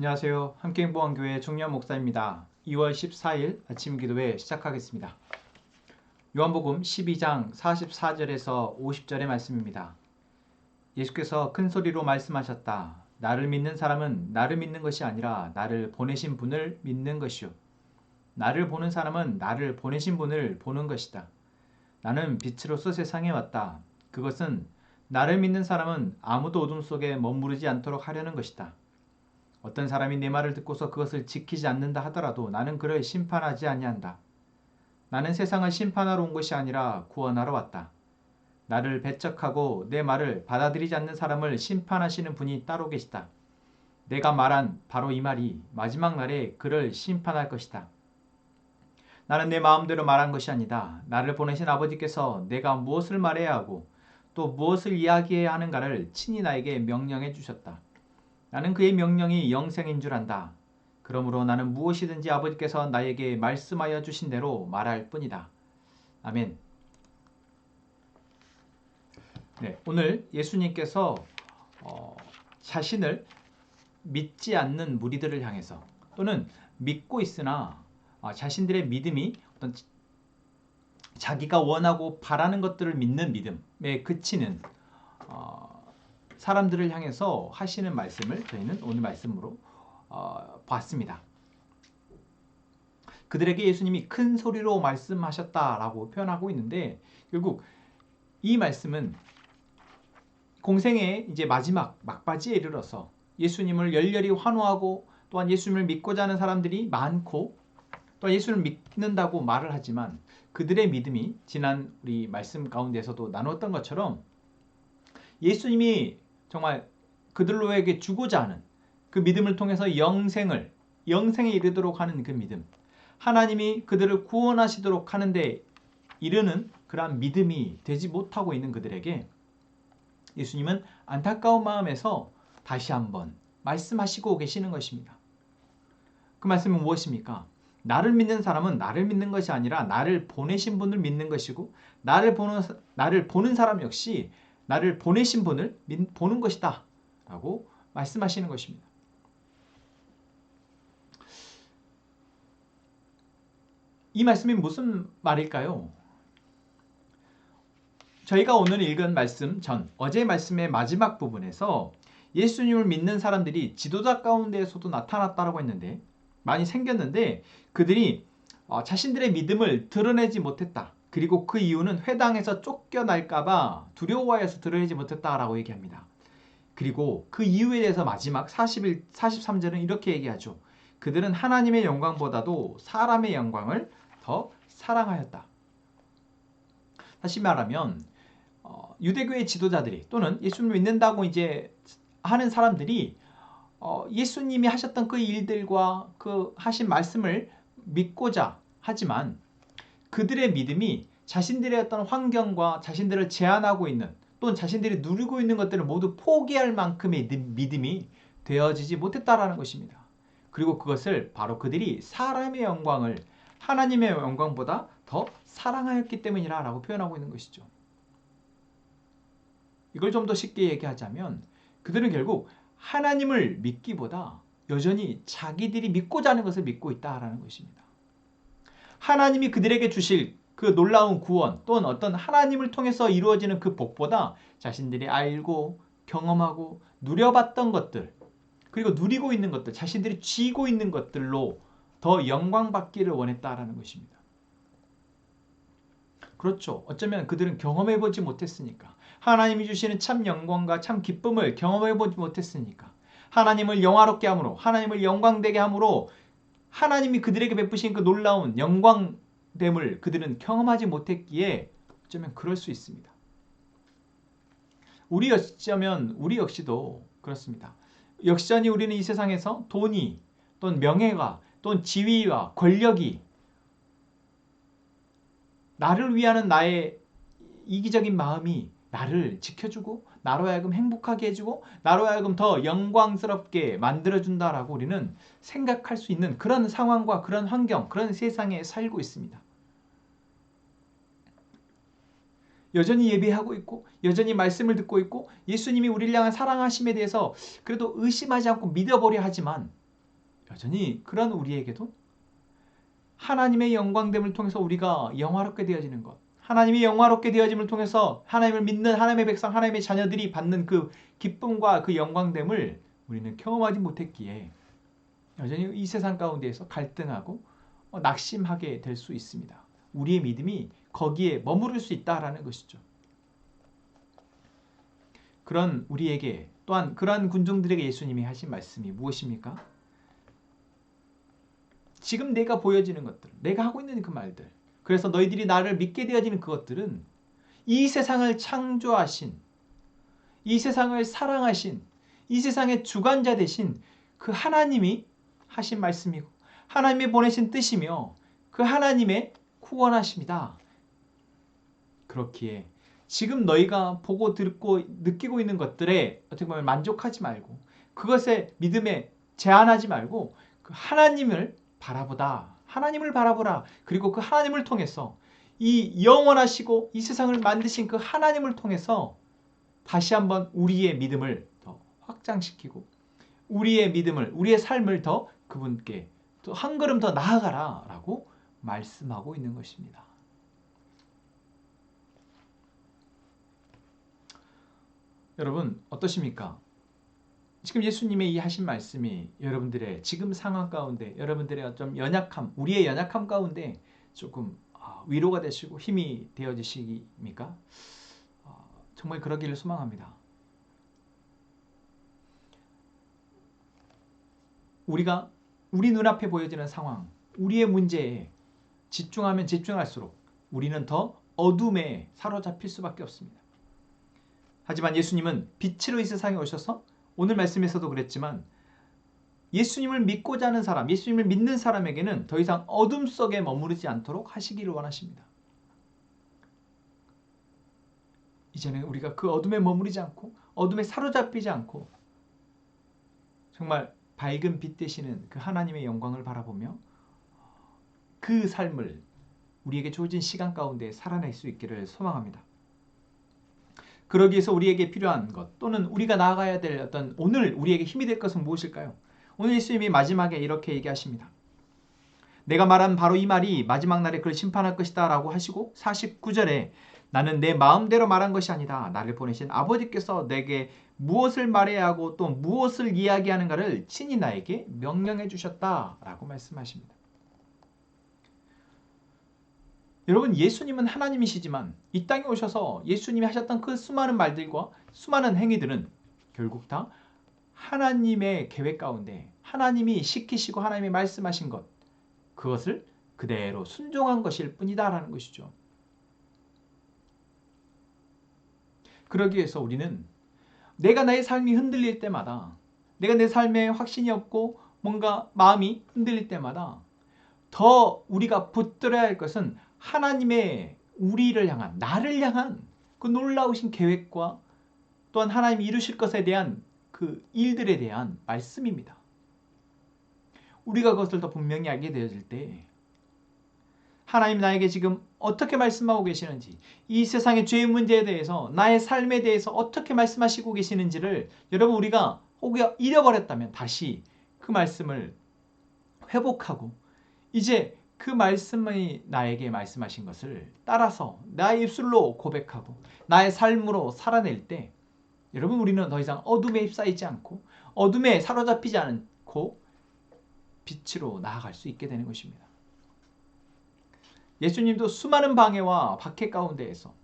안녕하세요. 함께행보한교회 종려 목사입니다. 2월 14일 아침 기도회 시작하겠습니다. 요한복음 12장 44절에서 50절의 말씀입니다. 예수께서 큰 소리로 말씀하셨다. 나를 믿는 사람은 나를 믿는 것이 아니라 나를 보내신 분을 믿는 것이요. 나를 보는 사람은 나를 보내신 분을 보는 것이다. 나는 빛으로서 세상에 왔다. 그것은 나를 믿는 사람은 아무도 어둠 속에 머무르지 않도록 하려는 것이다. 어떤 사람이 내 말을 듣고서 그것을 지키지 않는다 하더라도 나는 그를 심판하지 아니한다. 나는 세상을 심판하러 온 것이 아니라 구원하러 왔다. 나를 배척하고 내 말을 받아들이지 않는 사람을 심판하시는 분이 따로 계시다. 내가 말한 바로 이 말이 마지막 날에 그를 심판할 것이다. 나는 내 마음대로 말한 것이 아니다. 나를 보내신 아버지께서 내가 무엇을 말해야 하고 또 무엇을 이야기해야 하는가를 친히 나에게 명령해 주셨다. 나는 그의 명령이 영생인 줄 안다. 그러므로 나는 무엇이든지 아버지께서 나에게 말씀하여 주신 대로 말할 뿐이다. 아멘. 네, 오늘 예수님께서 어, 자신을 믿지 않는 무리들을 향해서 또는 믿고 있으나 어, 자신들의 믿음이 어떤 자기가 원하고 바라는 것들을 믿는 믿음에 그치는 어, 사람들을 향해서 하시는 말씀을 저희는 오늘 말씀으로 어, 봤습니다. 그들에게 예수님이 큰 소리로 말씀하셨다라고 표현하고 있는데 결국 이 말씀은 공생의 이제 마지막 막바지에 이르러서 예수님을 열렬히 환호하고 또한 예수님을 믿고자 하는 사람들이 많고 또 예수를 믿는다고 말을 하지만 그들의 믿음이 지난 우리 말씀 가운데서도 나눴던 것처럼 예수님이 정말 그들로에게 주고자 하는 그 믿음을 통해서 영생을 영생에 이르도록 하는 그 믿음 하나님이 그들을 구원하시도록 하는데 이르는 그러한 믿음이 되지 못하고 있는 그들에게 예수님은 안타까운 마음에서 다시 한번 말씀하시고 계시는 것입니다. 그 말씀은 무엇입니까? 나를 믿는 사람은 나를 믿는 것이 아니라 나를 보내신 분을 믿는 것이고 나를 보는 나를 보는 사람 역시 나를 보내신 분을 보는 것이다. 라고 말씀하시는 것입니다. 이 말씀이 무슨 말일까요? 저희가 오늘 읽은 말씀 전 어제 말씀의 마지막 부분에서 예수님을 믿는 사람들이 지도자 가운데에서도 나타났다라고 했는데 많이 생겼는데 그들이 어, 자신들의 믿음을 드러내지 못했다. 그리고 그 이유는 회당에서 쫓겨날까봐 두려워해서 드러내지 못했다라고 얘기합니다. 그리고 그 이유에 대해서 마지막 41, 43절은 이렇게 얘기하죠. 그들은 하나님의 영광보다도 사람의 영광을 더 사랑하였다. 다시 말하면 어, 유대교의 지도자들이 또는 예수님을 믿는다고 이제 하는 사람들이 어, 예수님이 하셨던 그 일들과 그 하신 말씀을 믿고자 하지만 그들의 믿음이 자신들의 어떤 환경과 자신들을 제한하고 있는 또는 자신들이 누리고 있는 것들을 모두 포기할 만큼의 믿음이 되어지지 못했다라는 것입니다. 그리고 그것을 바로 그들이 사람의 영광을 하나님의 영광보다 더 사랑하였기 때문이라고 표현하고 있는 것이죠. 이걸 좀 더 쉽게 얘기하자면 그들은 결국 하나님을 믿기보다 여전히 자기들이 믿고자 하는 것을 믿고 있다라는 것입니다. 하나님이 그들에게 주실 그 놀라운 구원 또는 어떤 하나님을 통해서 이루어지는 그 복보다 자신들이 알고 경험하고 누려봤던 것들 그리고 누리고 있는 것들 자신들이 쥐고 있는 것들로 더 영광 받기를 원했다라는 것입니다. 그렇죠. 어쩌면 그들은 경험해 보지 못했으니까. 하나님이 주시는 참 영광과 참 기쁨을 경험해 보지 못했으니까. 하나님을 영화롭게 함으로 하나님을 영광되게 함으로 하나님이 그들에게 베푸신 그 놀라운 영광됨을 그들은 경험하지 못했기에 어쩌면 그럴 수 있습니다. 우리 어쩌면 우리 역시도 그렇습니다. 역시전이 우리는 이 세상에서 돈이 또는 명예가 또는 지위와 권력이 나를 위하는 나의 이기적인 마음이 나를 지켜주고 나로 하여금 행복하게 해주고 나로 하여금 더 영광스럽게 만들어준다라고 우리는 생각할 수 있는 그런 상황과 그런 환경, 그런 세상에 살고 있습니다. 여전히 예배하고 있고 여전히 말씀을 듣고 있고 예수님이 우리를 향한 사랑하심에 대해서 그래도 의심하지 않고 믿어보려 하지만 여전히 그런 우리에게도 하나님의 영광됨을 통해서 우리가 영화롭게 되어지는 것, 하나님이 영화롭게 되어짐을 통해서 하나님을 믿는 하나님의 백성, 하나님의 자녀들이 받는 그 기쁨과 그 영광됨을 우리는 경험하지 못했기에 여전히 이 세상 가운데에서 갈등하고 어, 낙심하게 될 수 있습니다. 우리의 믿음이 거기에 머무를 수 있다라는 것이죠. 그런 우리에게 또한 그러한 군중들에게 예수님이 하신 말씀이 무엇입니까? 지금 내가 보여지는 것들, 내가 하고 있는 그 말들, 그래서 너희들이 나를 믿게 되어지는 그것들은 이 세상을 창조하신, 이 세상을 사랑하신, 이 세상의 주관자 되신 그 하나님이 하신 말씀이고, 하나님이 보내신 뜻이며, 그 하나님의 구원하십니다. 그렇기에 지금 너희가 보고 듣고 느끼고 있는 것들에 어떻게 보면 만족하지 말고 그것에 믿음에 제한하지 말고 그 하나님을 바라보다. 하나님을 바라보라. 그리고 그 하나님을 통해서 이 영원하시고 이 세상을 만드신 그 하나님을 통해서 다시 한번 우리의 믿음을 더 확장시키고 우리의 믿음을 우리의 삶을 더 그분께 또 한 걸음 더 나아가라라고 말씀하고 있는 것입니다. 여러분 어떠십니까? 지금 예수님의 이 하신 말씀이 여러분들의 지금 상황 가운데 여러분들의 좀 연약함, 우리의 연약함 가운데 조금 아, 위로가 되시고 힘이 되어지십니까? 아, 정말 그러기를 소망합니다. 우리가 우리 눈앞에 보여지는 상황, 우리의 문제에 집중하면 집중할수록 우리는 더 어둠에 사로잡힐 수밖에 없습니다. 하지만 예수님은 빛으로 이 세상에 오셔서 오늘 말씀에서도 그랬지만 예수님을 믿고자 하는 사람, 예수님을 믿는 사람에게는 더 이상 어둠 속에 머무르지 않도록 하시기를 원하십니다. 이제는 우리가 그 어둠에 머무르지 않고 어둠에 사로잡히지 않고 정말 밝은 빛 되시는 그 하나님의 영광을 바라보며 그 삶을 우리에게 주어진 시간 가운데 살아낼 수 있기를 소망합니다. 그러기 위해서 우리에게 필요한 것 또는 우리가 나아가야 될 어떤 오늘 우리에게 힘이 될 것은 무엇일까요? 오늘 예수님이 마지막에 이렇게 얘기하십니다. 내가 말한 바로 이 말이 마지막 날에 그를 심판할 것이다 라고 하시고 49절에 나는 내 마음대로 말한 것이 아니다. 나를 보내신 아버지께서 내게 무엇을 말해야 하고 또 무엇을 이야기하는가를 친히 나에게 명령해 주셨다 라고 말씀하십니다. 여러분 예수님은 하나님이시지만 이 땅에 오셔서 예수님이 하셨던 그 수많은 말들과 수많은 행위들은 결국 다 하나님의 계획 가운데 하나님이 시키시고 하나님이 말씀하신 것 그것을 그대로 순종한 것일 뿐이다라는 것이죠. 그러기 위해서 우리는 내가 나의 삶이 흔들릴 때마다 내가 내 삶에 확신이 없고 뭔가 마음이 흔들릴 때마다 더 우리가 붙들어야 할 것은 하나님의 우리를 향한 나를 향한 그 놀라우신 계획과 또한 하나님이 이루실 것에 대한 그 일들에 대한 말씀입니다. 우리가 그것을 더 분명히 알게 되어질 때 하나님 나에게 지금 어떻게 말씀하고 계시는지 이 세상의 죄의 문제에 대해서 나의 삶에 대해서 어떻게 말씀하시고 계시는지를 여러분 우리가 혹여 잃어버렸다면 다시 그 말씀을 회복하고 이제 그 말씀이 나에게 말씀하신 것을 따라서 나의 입술로 고백하고 나의 삶으로 살아낼 때 여러분 우리는 더 이상 어둠에 휩싸이지 않고 어둠에 사로잡히지 않고 빛으로 나아갈 수 있게 되는 것입니다. 예수님도 수많은 방해와 박해 가운데에서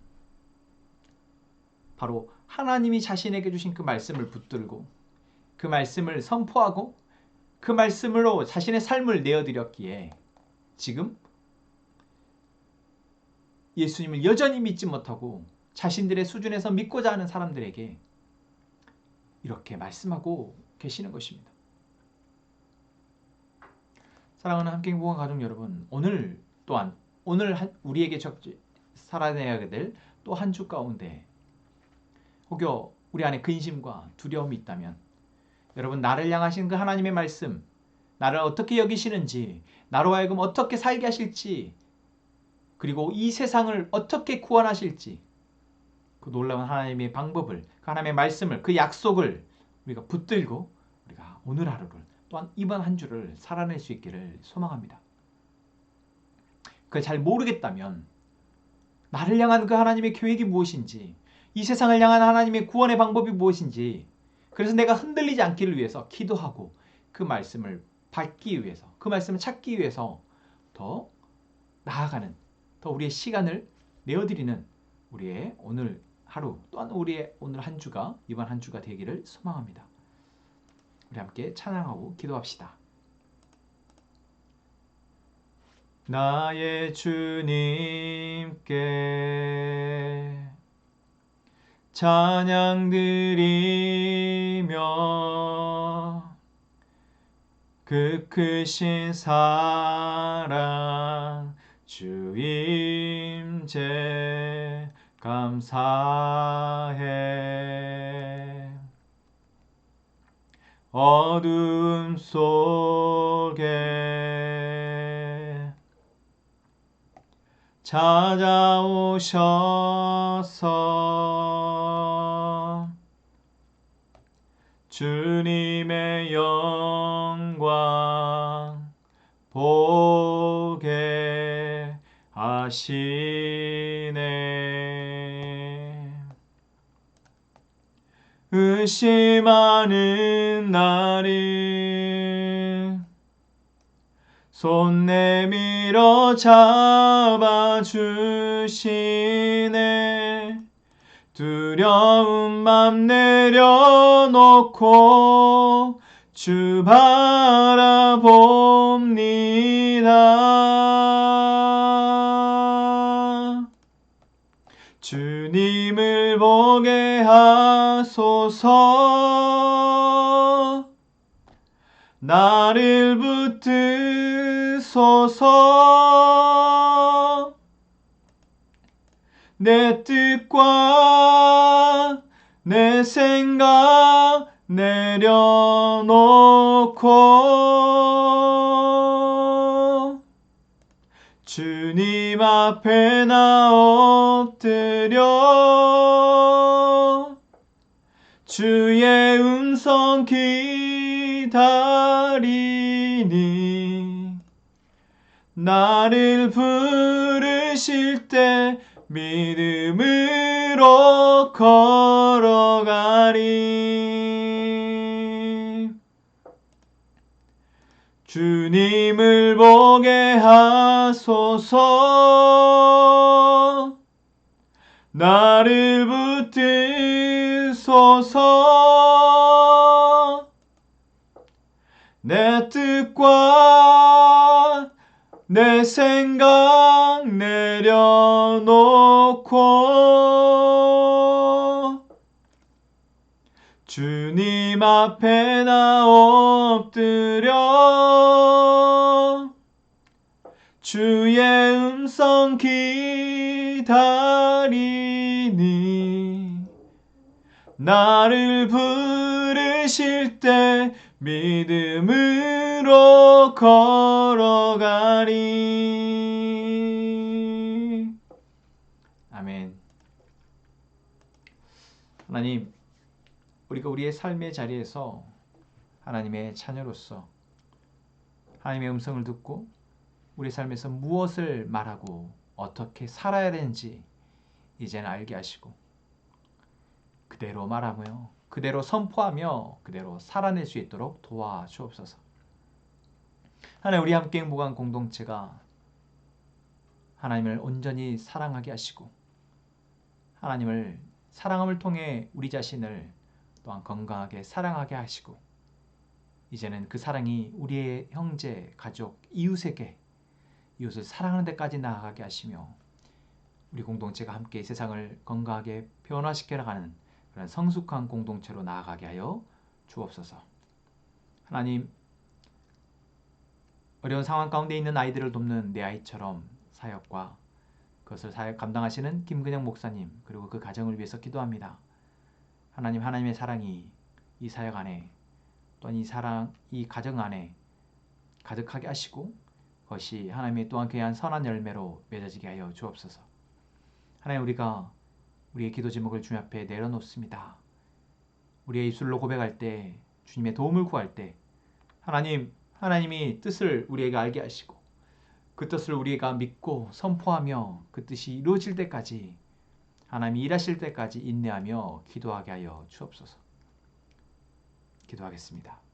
바로 하나님이 자신에게 주신 그 말씀을 붙들고 그 말씀을 선포하고 그 말씀으로 자신의 삶을 내어드렸기에 지금 예수님을 여전히 믿지 못하고 자신들의 수준에서 믿고자 하는 사람들에게 이렇게 말씀하고 계시는 것입니다. 사랑하는 함께행복한 가족 여러분, 오늘 또한 오늘 우리에게 살아내야 될 또 한 주 가운데 혹여 우리 안에 근심과 두려움이 있다면 여러분 나를 향하신 그 하나님의 말씀 나를 어떻게 여기시는지, 나로 하여금 어떻게 살게 하실지, 그리고 이 세상을 어떻게 구원하실지, 그 놀라운 하나님의 방법을, 그 하나님의 말씀을, 그 약속을 우리가 붙들고 우리가 오늘 하루를 또한 이번 한 주를 살아낼 수 있기를 소망합니다. 그걸 잘 모르겠다면 나를 향한 그 하나님의 계획이 무엇인지 이 세상을 향한 하나님의 구원의 방법이 무엇인지 그래서 내가 흔들리지 않기를 위해서 기도하고 그 말씀을 받기 위해서 그 말씀을 찾기 위해서 더 나아가는 더 우리의 시간을 내어드리는 우리의 오늘 하루 또한 우리의 오늘 한 주가 이번 한 주가 되기를 소망합니다. 우리 함께 찬양하고 기도합시다. 나의 주님께 찬양 드리며 그 크신 사랑 주임제 감사해. 어둠 속에 찾아오셔서 주님의 영광 보게 하시네. 의심하는 나를 손 내밀어 잡아주시네 두려운 맘 내려놓고 주 바라봅니다. 주님을 보게 하소서 나를 붙드소서 내 뜻과 내 생각 내려놓고 주님 앞에 나 엎드려 주의 음성 기다리니 나를 부르실 때 믿음으로 걸어가리. 주님을 보게 하소서. 나를 붙드소서. 내 뜻과 내 생각 내려놓고 주님 앞에 나 엎드려 주의 음성 기다리니 나를 부르실 때 믿음으로 걸어가리. 아멘. 하나님, 우리가 우리의 삶의 자리에서 하나님의 자녀로서 하나님의 음성을 듣고 우리 삶에서 무엇을 말하고 어떻게 살아야 되는지 이제는 알게 하시고 그대로 말하며 그대로 선포하며 그대로 살아낼 수 있도록 도와주옵소서. 하나님 우리 함께 행복한 공동체가 하나님을 온전히 사랑하게 하시고 하나님을 사랑함을 통해 우리 자신을 또한 건강하게 사랑하게 하시고 이제는 그 사랑이 우리의 형제, 가족, 이웃에게 이웃을 사랑하는 데까지 나아가게 하시며 우리 공동체가 함께 세상을 건강하게 변화시켜 나가는 그런 성숙한 공동체로 나아가게 하여 주옵소서. 하나님 어려운 상황 가운데 있는 아이들을 돕는 내 아이처럼 사역과 그것을 감당하시는 김근영 목사님 그리고 그 가정을 위해서 기도합니다. 하나님 하나님의 사랑이 이 사역 안에 또한 이 사랑 이 가정 안에 가득하게 하시고 그것이 하나님의 또한 귀한 선한 열매로 맺어지게 하여 주옵소서. 하나님 우리가 우리의 기도 제목을 주님 앞에 내려놓습니다. 우리의 입술로 고백할 때 주님의 도움을 구할 때 하나님, 하나님이 뜻을 우리에게 알게 하시고 그 뜻을 우리가 믿고 선포하며 그 뜻이 이루어질 때까지 하나님이 일하실 때까지 인내하며 기도하게 하여 주옵소서. 기도하겠습니다.